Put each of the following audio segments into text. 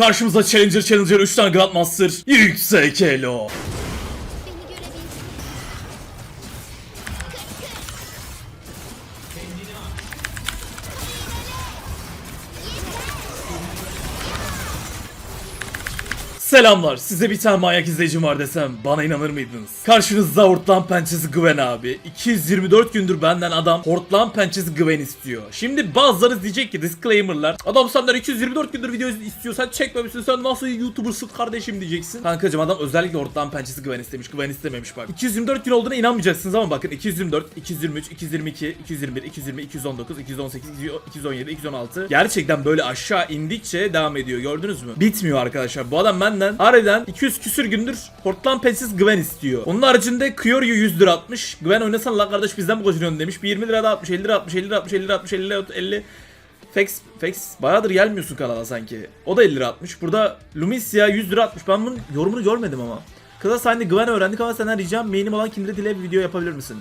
karşımıza Challenger Challenger 3 tane Grandmaster yüksek elo. Selamlar. Size bir tane manyak izleyicim var desem bana inanır mıydınız? Karşınızda Hortlan Pençesi Gwen abi. 224 gündür benden adam Hortlan Pençesi Gwen istiyor. Şimdi bazıları diyecek ki disclaimer'lar. Adam senden 224 gündür video istiyorsan çekmemişsin sen nasıl YouTuber'sın kardeşim diyeceksin. Kankacım adam özellikle Hortlan Pençesi Gwen istemiş. Gwen istememiş bak. 224 gün olduğuna inanmayacaksınız ama bakın 224, 223, 222, 221, 220, 219, 218, 217, 216. Gerçekten böyle aşağı indikçe devam ediyor gördünüz mü? Bitmiyor arkadaşlar. Bu adam benden harbiden 200 küsür gündür Portland Pensiz Gwen istiyor. Onun haricinde Kyoryu 100 lira atmış. Gwen oynasan la kardeş bizden mi koşuyorsun demiş. Bir 20 lira da atmış, 50 lira atmış, 50 lira atmış, 50 lira atmış, 50 lira atmış, 50 Fex, Fex bayağıdır gelmiyorsun kanala sanki. O da 50 lira atmış. Burada Lumicia 100 lira atmış. Ben bunun yorumunu görmedim ama. Kıza sayende Gwen öğrendik ama senden ricam main'im olan Kindred ile bir video yapabilir misin?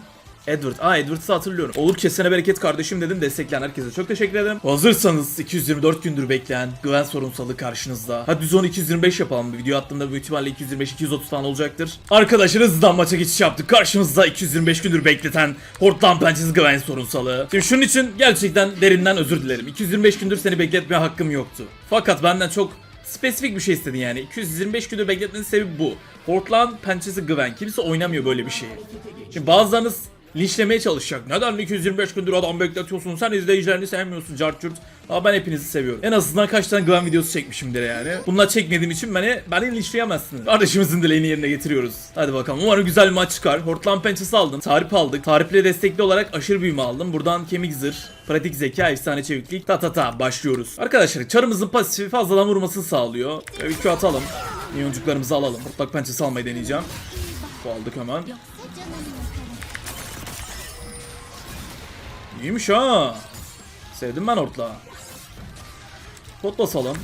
Edward. Aa Edward'ı hatırlıyorum. Olur kesene bereket kardeşim dedim destekleyen herkese çok teşekkür ederim. Hazırsanız 224 gündür bekleyen Gwen sorunsalı karşınızda. Hadi düz onu 225 yapalım. Video attığımda büyük ihtimalle 225-230 falan olacaktır. Arkadaşlar hızlıdan maça geçiş yaptık. Karşımızda 225 gündür bekleten Hortland Pençesi Gwen sorunsalı. Şimdi şunun için gerçekten derinden özür dilerim. 225 gündür seni bekletmeye hakkım yoktu. Fakat benden çok spesifik bir şey istedin yani. 225 gündür bekletmenin sebebi bu. Portland pençesi Gwen. Kimse oynamıyor böyle bir şeyi. Şimdi bazılarınız linçlemeye çalışacak. Neden 225 gündür adam bekletiyorsun? Sen izleyicilerini sevmiyorsun cartçurt. Ama ben hepinizi seviyorum. En azından kaç tane Gwen videosu çekmişimdir yani. Bunlar çekmediğim için beni, beni linçleyemezsiniz. Kardeşimizin dileğini yerine getiriyoruz. Hadi bakalım. Umarım güzel bir maç çıkar. Hortland pençesi aldım. Tarip aldık. Tariple destekli olarak aşırı büyüme aldım. Buradan kemik zırh, pratik zeka, efsane çeviklik. Ta ta ta başlıyoruz. Arkadaşlar çarımızın pasifi fazladan vurmasını sağlıyor. Ve bir atalım. Miyoncuklarımızı alalım. Hortlak pençesi almayı deneyeceğim. Bu aldık hemen. İyiymiş ha. Sevdim ben ortlağı. Pot basalım.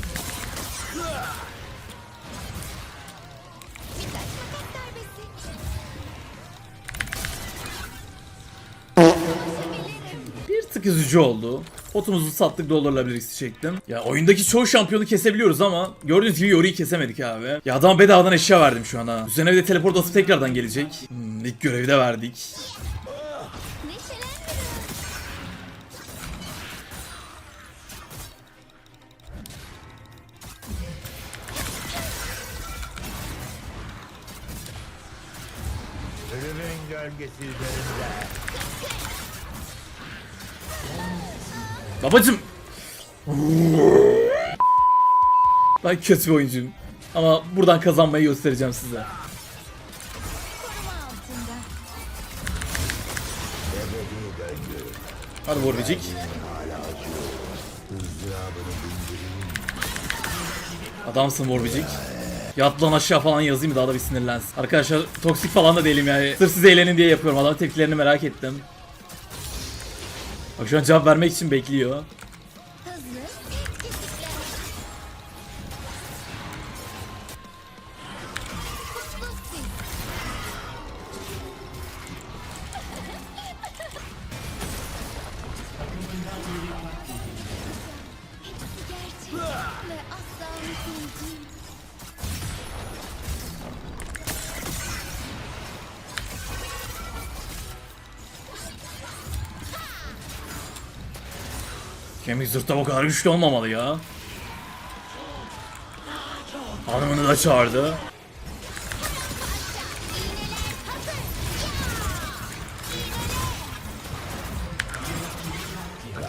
Bir tık üzücü oldu. Potumuzu sattık dolarla birlikte çektim. Ya oyundaki çoğu şampiyonu kesebiliyoruz ama gördüğünüz gibi Yori'yi kesemedik abi. Ya adam bedavadan eşya verdim şu an ha. Üzerine bir de teleport atıp tekrardan gelecek. Hmm, ilk görevi de verdik. Babacım. Ben kötü bir oyuncuyum. Ama buradan kazanmayı göstereceğim size. Hadi Warwick. Adamsın Warwick. Yat lan aşağı falan yazayım daha da bir sinirlensin. Arkadaşlar toksik falan da değilim yani. Sırf siz eğlenin diye yapıyorum. Adamın tepkilerini merak ettim. Bak şu an cevap vermek için bekliyor. Kemik zırhta bu kadar güçlü olmamalı ya. Hanımını da çağırdı.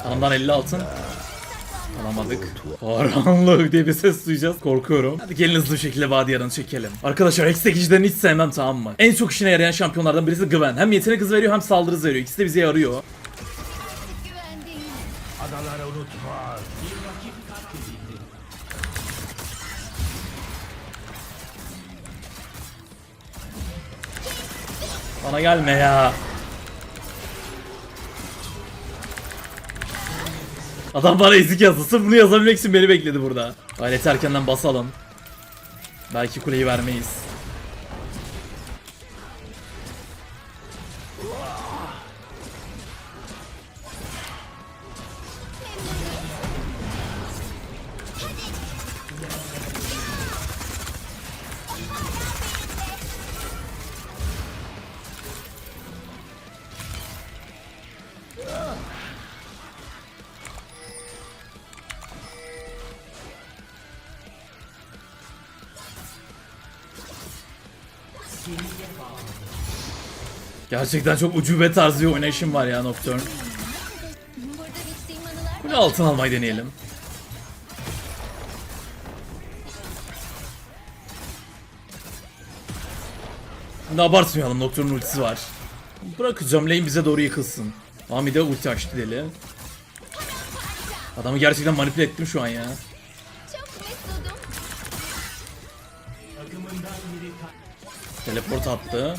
Hanımdan 50 altın. Alamadık. Karanlık diye bir ses duyacağız. Korkuyorum. Hadi gelin hızlı bir şekilde Vadiyan'ı çekelim. Arkadaşlar Hex'tekicilerini hiç sevmem tamam mı? En çok işine yarayan şampiyonlardan birisi Gwen. Hem yetenek hız veriyor hem saldırı hız veriyor. İkisi de bize yarıyor. Bana gelme ya. Adam bana ezik yazdı. Sırf bunu yazabilmek için beni bekledi burada. Aleti erkenden basalım. Belki kuleyi vermeyiz. Gerçekten çok ucube tarzı bir oynayışım var ya Nocturne. Kule altın almayı deneyelim. Şimdi abartmayalım Nocturne ultisi var. Bırakacağım lane bize doğru yıkılsın. Ami de ulti açtı deli. Adamı gerçekten manipüle ettim şu an ya. Teleport attı.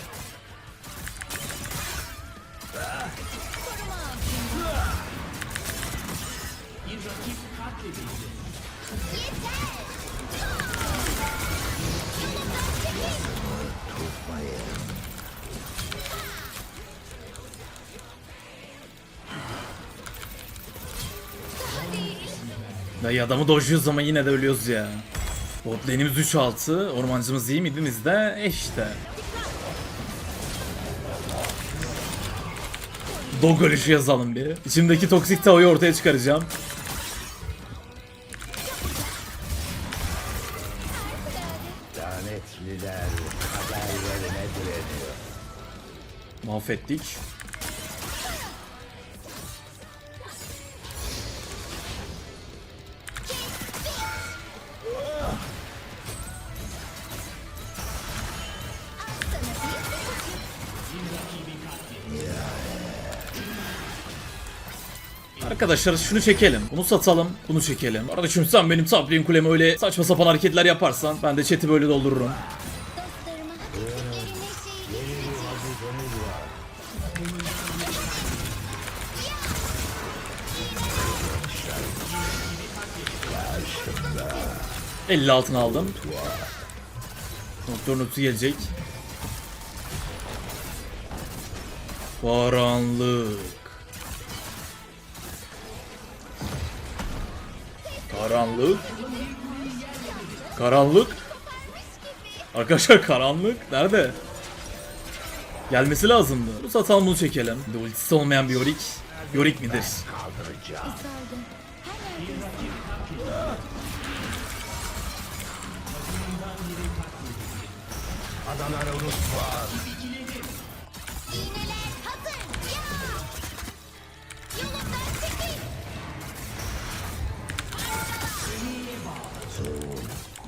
Dayı adamı dojluyoruz ama yine de ölüyoruz ya. Bot lane'imiz 3-6. Ormancımız iyi miydi biz de? E işte. Dog ölüşü yazalım bir. İçimdeki toksik tavayı ortaya çıkaracağım. Mahvettik. Arkadaşlar şunu çekelim. Bunu satalım. Bunu çekelim. Arkadaşım sen benim lane kuleme öyle saçma sapan hareketler yaparsan ben de chat'i böyle doldururum. Dostlarıma hakikatleri neşeyle Vazifeniz var. 50 altın aldım. Doktor notu gelecek. Karanlık. Karanlık. Karanlık. Arkadaşlar karanlık nerede? Gelmesi lazımdı. Bu satalım bunu çekelim. De ultisi olmayan bir Yorick. Yorick midir? Sardım. Her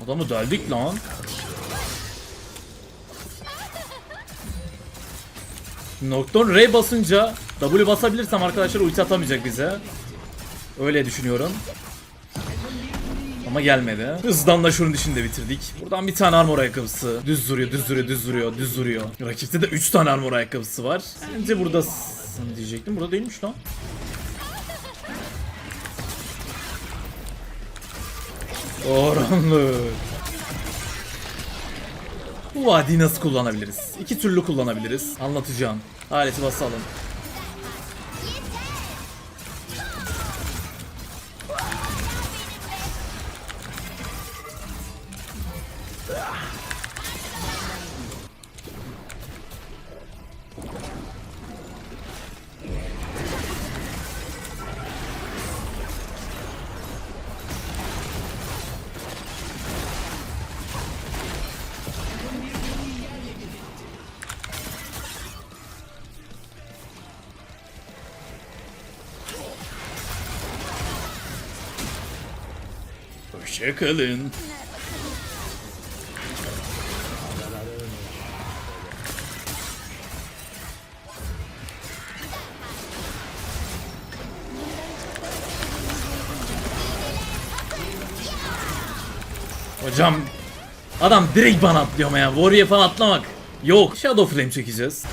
Adamı deldik lan. Nocturne Ray basınca W basabilirsem arkadaşlar ulti atamayacak bize. Öyle düşünüyorum. Ama gelmedi. Hızdan da şunun dışında bitirdik. Buradan bir tane armor ayakkabısı. Düz duruyor, düz duruyor, düz duruyor, düz duruyor. Rakipte de 3 tane armor ayakkabısı var. Bence burada s- diyecektim. Burada değilmiş lan. Oranlı. Bu vadiyi nasıl kullanabiliriz? İki türlü kullanabiliriz. Anlatacağım. Aleti basalım. Hoşçakalın. Hocam adam direkt bana atlıyor ama ya. Warrior'a falan atlamak. Yok. Shadow Flame çekeceğiz.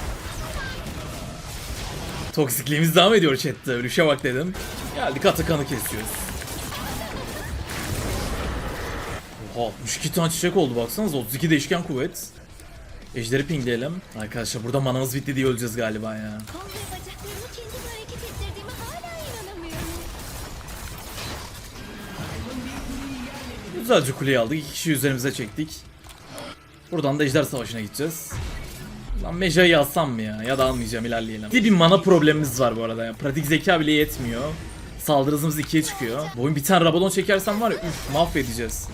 Toksikliğimiz devam ediyor chatte. Ölüşe bak dedim. Geldik Atakan'ı kesiyoruz. Oha 62 tane çiçek oldu baksanıza 32 değişken kuvvet. Ejderi pingleyelim. Arkadaşlar burada manamız bitti diye öleceğiz galiba ya. Güzelce kuleyi aldık. İki kişi üzerimize çektik. Buradan da ejder savaşına gideceğiz. Lan Meja'yı alsam mı ya? Ya da almayacağım ilerleyelim. Bir mana problemimiz var bu arada ya. Pratik zeka bile yetmiyor. Saldırı hızımız 2'ye çıkıyor. Bu oyun bir tane Rabadon çekersem var ya üf mahvedeceğiz.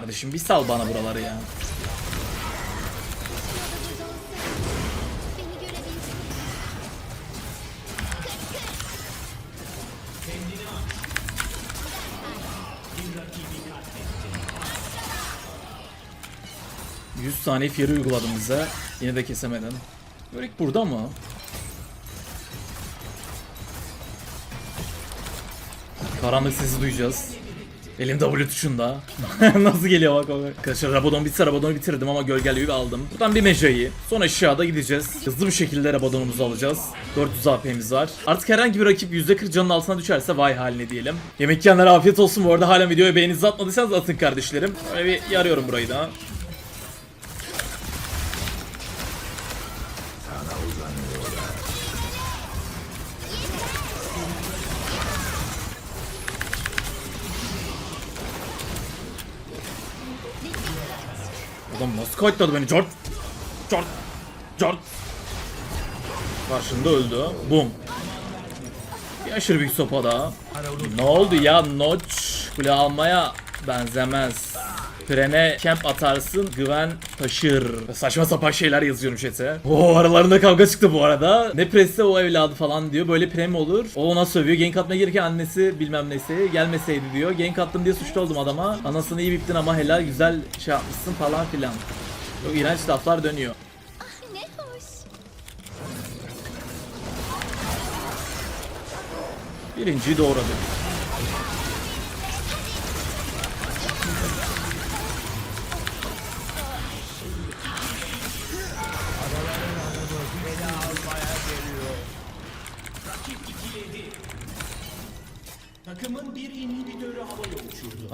Kardeşim. Bir sal bana buraları ya. 100 saniye fiyarı uyguladım bize. Yine de kesemedin. Börek burada mı? Karanlık sesi duyacağız. Elim W tuşunda. Nasıl geliyor bak bak. Arkadaşlar Rabadon bitse Rabadon'u bitirdim ama gölgeliği aldım. Buradan bir mecayı. Sonra aşağıda gideceğiz. Hızlı bir şekilde Rabadon'umuzu alacağız. 400 AP'miz var. Artık herhangi bir rakip %40 canın altına düşerse vay haline diyelim. Yemek yiyenlere afiyet olsun bu arada. Hala videoya beğeninizi atmadıysanız atın kardeşlerim. Böyle bir yarıyorum burayı da. Adam nasıl kayıtladı beni? Cort! Cort! Cort! Karşında öldü. Bum. Bir aşırı büyük sopa daha. Ne oldu ya Notch? Kule almaya benzemez. Frene camp atarsın, güven taşır. Saçma sapan şeyler yazıyorum chat'e. Oo aralarında kavga çıktı bu arada. Ne presse o evladı falan diyor. Böyle pre mi olur? O ona sövüyor. Gank atmaya gelirken annesi bilmem nesi gelmeseydi diyor. Gank attım diye suçlu oldum adama. Anasını iyi biptin ama helal güzel şey yapmışsın falan filan. Çok iğrenç laflar dönüyor. Ah. Birinciyi doğradı.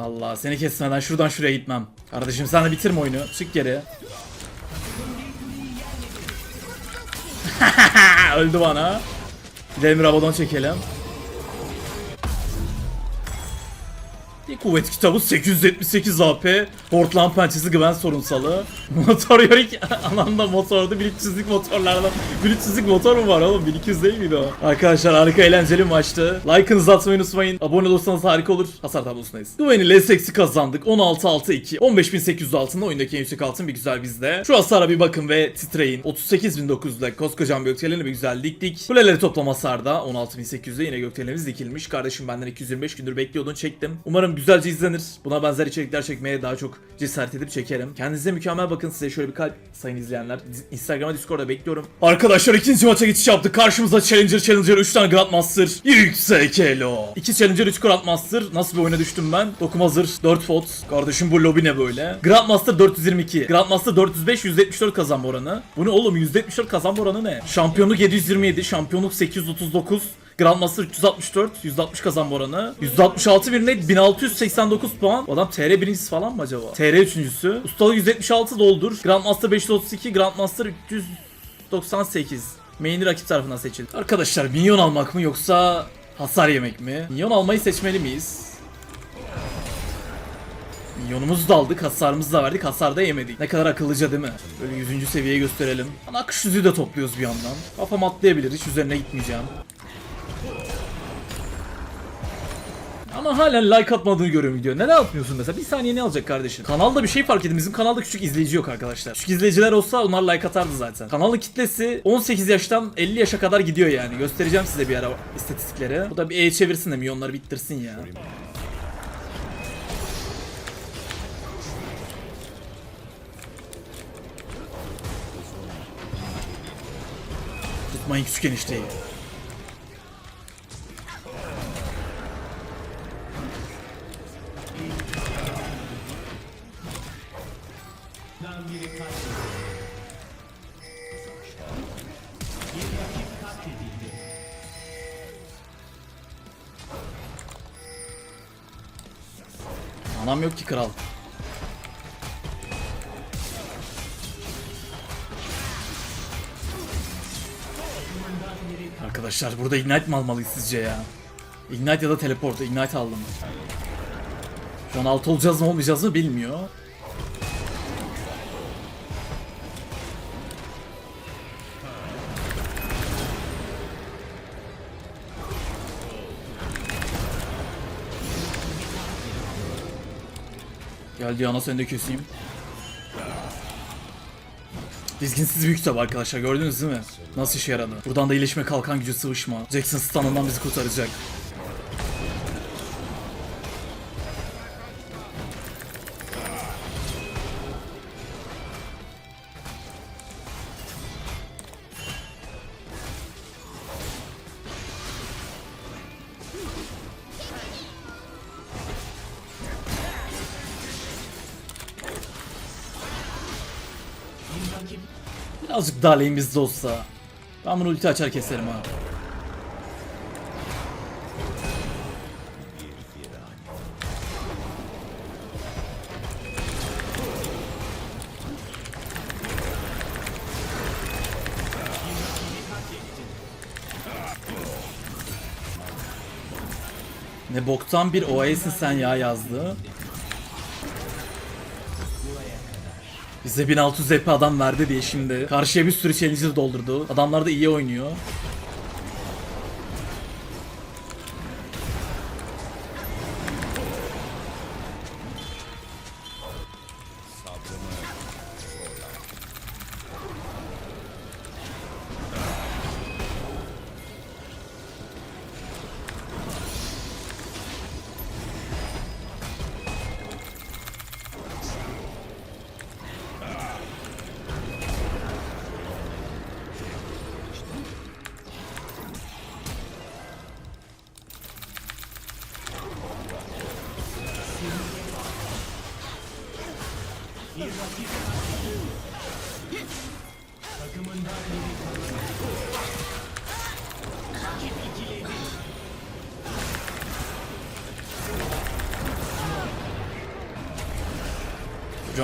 Allah seni kesmeden şuradan şuraya gitmem. Kardeşim sen de bitirme oyunu. Çık geri. Öldü bana. Gidelim Rabadon çekelim. Bir kuvvet kitabı 878 AP. Portland pençesi güven sorunsalı. Motor yorik anlamda motordu. 1300'lük motorlardan. 1300'lük motor mu var oğlum? 1200 değil miydi o? Arkadaşlar harika eğlenceli maçtı. Like'ınızı atmayı unutmayın. Abone olursanız harika olur. Hasar tablosundayız. Güveni L8'i kazandık. 16-6-2. 15800 altında oyundaki en yüksek altın bir güzel bizde. Şu hasara bir bakın ve titreyin. 38900'da koskocaman bir gökdeleni bir güzel diktik. Kuleleri toplam hasarda 16800'de yine gökdelenimiz dikilmiş. Kardeşim benden 225 gündür bekliyordun çektim. Umarım güzelce izlenir. Buna benzer içerikler çekmeye daha çok cesaret edip çekerim. Kendinize mükemmel bakın size şöyle bir kalp sayın izleyenler. Instagram'a Discord'a bekliyorum. Arkadaşlar ikinci maça geçiş yaptık. Karşımıza Challenger Challenger 3 tane Grandmaster. Yüksek elo. 2 Challenger 3 Grandmaster. Nasıl bir oyuna düştüm ben? Dokum hazır. 4 fot. Kardeşim bu lobi ne böyle? Grandmaster 422. Grandmaster 405 174 kazanma oranı. Bu ne oğlum 174 kazanma oranı ne? Şampiyonluk 727. Şampiyonluk 839. Grandmaster 364, 160 kazanma oranı. 166 bir net, 1689 puan. Adam TR birincisi falan mı acaba? TR üçüncüsü. Ustalık 176 doldur. Grandmaster 532, Grandmaster 398. Main'i rakip tarafından seçildi. Arkadaşlar minyon almak mı yoksa hasar yemek mi? Minyon almayı seçmeli miyiz? Minyonumuzu da aldık, hasarımızı da verdik, hasar da yemedik. Ne kadar akıllıca değil mi? Böyle 100. seviyeyi gösterelim. Ana akış yüzüğü de topluyoruz bir yandan. Kafam atlayabilir, hiç üzerine gitmeyeceğim. Ama halen like atmadığını görüyorum video. Ne yapmıyorsun mesela? Bir saniye ne alacak kardeşim? Kanalda bir şey fark ettim. Bizim kanalda küçük izleyici yok arkadaşlar. Küçük izleyiciler olsa onlar like atardı zaten. Kanalın kitlesi 18 yaştan 50 yaşa kadar gidiyor yani. Göstereceğim size bir ara istatistikleri. Bu da bir E çevirsin de milyonları bittirsin ya. Tutmayın küçük enişteyi. Yok ki kral. Arkadaşlar burada Ignite mi almalıyız sizce ya? Ignite ya da Teleport. Ignite aldım. Şu an alt olacağız mı olmayacağız mı bilmiyor. Gel Diana seni de keseyim. Dizginsiz büyük tabi arkadaşlar gördünüz değil mi? Nasıl işe yaradı? Buradan da iyileşme kalkan gücü sıvışma. Jackson stun'ından bizi kurtaracak. Birazcık daha lane bizde olsa. Ben bunu ulti açar keserim ha. Ne boktan bir OAS'in sen ya yazdı. Bize 1600 EP adam verdi diye şimdi. Karşıya bir sürü challenger doldurdu. Adamlar da iyi oynuyor.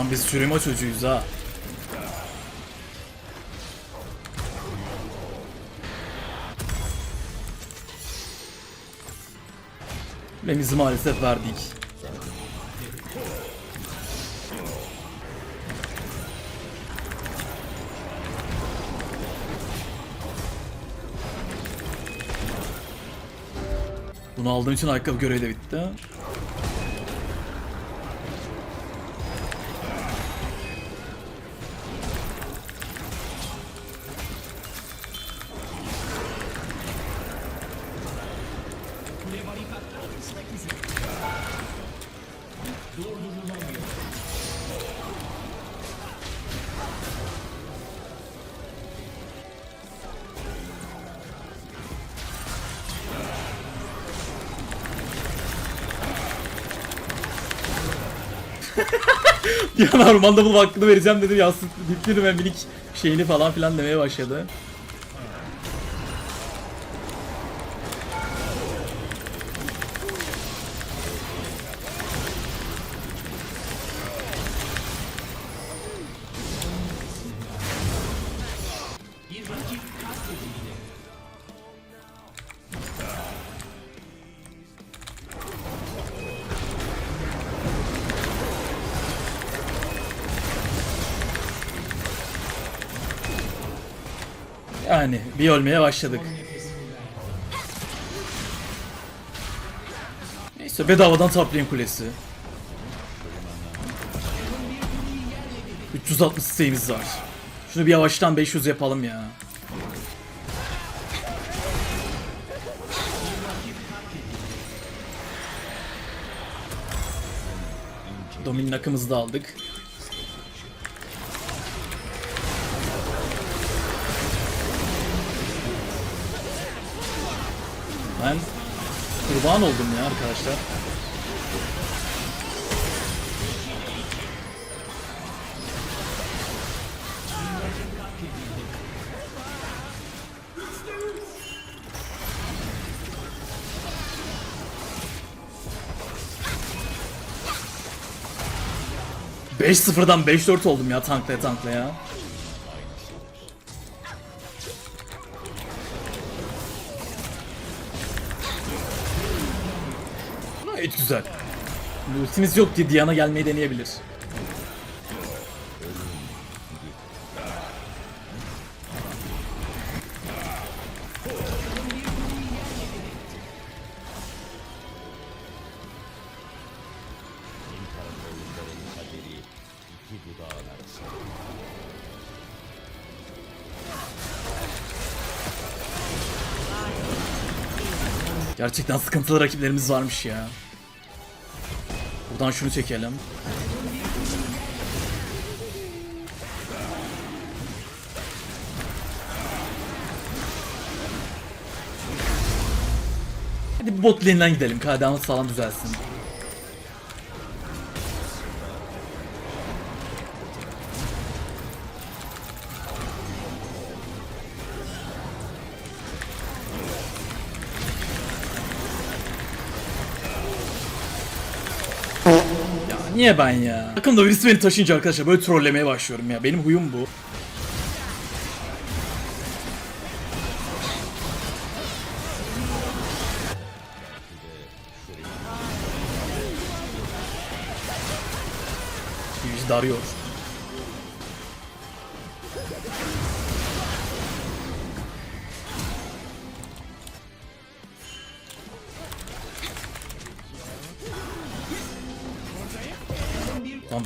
Hocam biz çürüme çocuğuyuz ha. Remizi maalesef verdik. Bunu aldığım için ayakkabı görevi de bitti. Ya Armanda bunun hakkını vereceğim dedim yansıt diplerim minik şeyini falan filan demeye başladı. Yani bir ölmeye başladık. Neyse bedavadan taplayın kulesi. 360 isteğimiz var. Şunu bir yavaştan 500 yapalım ya. Domin akımızı da aldık. Kurban oldum ya arkadaşlar. Beş sıfırdan 5-4 oldum ya tankla tankla ya. güzel. Ultiniz yok diye Diana gelmeyi deneyebilir. Gerçekten sıkıntılı rakiplerimiz varmış ya. Buradan şunu çekelim. Hadi bot lane'den gidelim. KDA'mız falan düzelsin. Niye ben ya? Takımda birisi beni taşıyınca arkadaşlar böyle trollemeye başlıyorum ya. Benim huyum bu. Darıyor.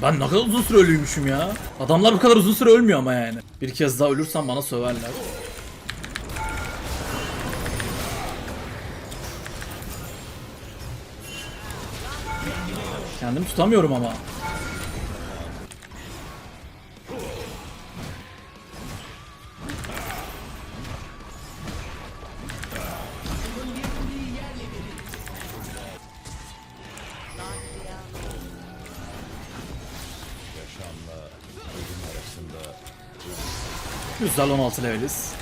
Lan ben ne kadar uzun süre ölüymüşüm ya. Adamlar bu kadar uzun süre ölmüyor ama yani. Bir kez daha ölürsem bana söverler. Kendimi tutamıyorum ama. Güzel 16 leveliz.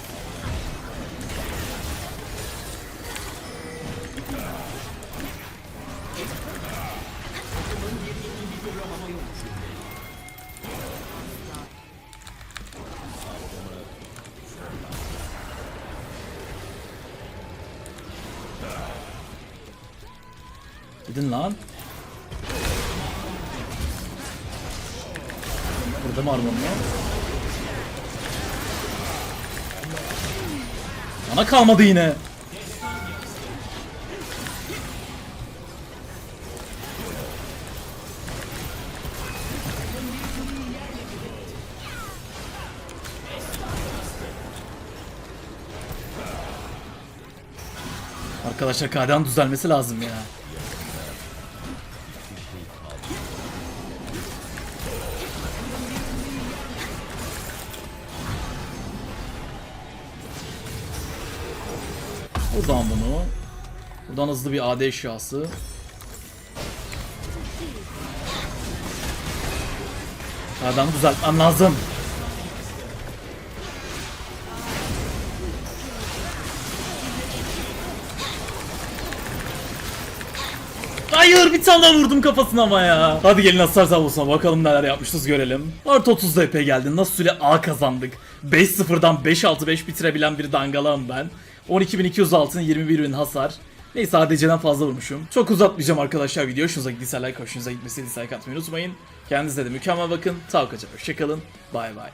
Kalmadı yine. Arkadaşlar KDA'nın düzelmesi lazım ya. Hızlı bir AD eşyası. Adamı düzeltmem lazım. Hayır bir tane daha vurdum kafasına ama ya. Hadi gelin hasar tablosuna bakalım neler yapmışız görelim. Artı 30 DP geldi. Nasıl süre A kazandık. 5-0'dan 5-6-5 bitirebilen bir dangalağım ben. 12.200 altın 21.000 hasar. Neyse ADC'den fazla vurmuşum. Çok uzatmayacağım arkadaşlar video. Hoşunuza gittiyse like, hoşunuza gitmesi dislike atmayı unutmayın. Kendinize de mükemmel bakın. Tavkaca hoşçakalın. Bay bay.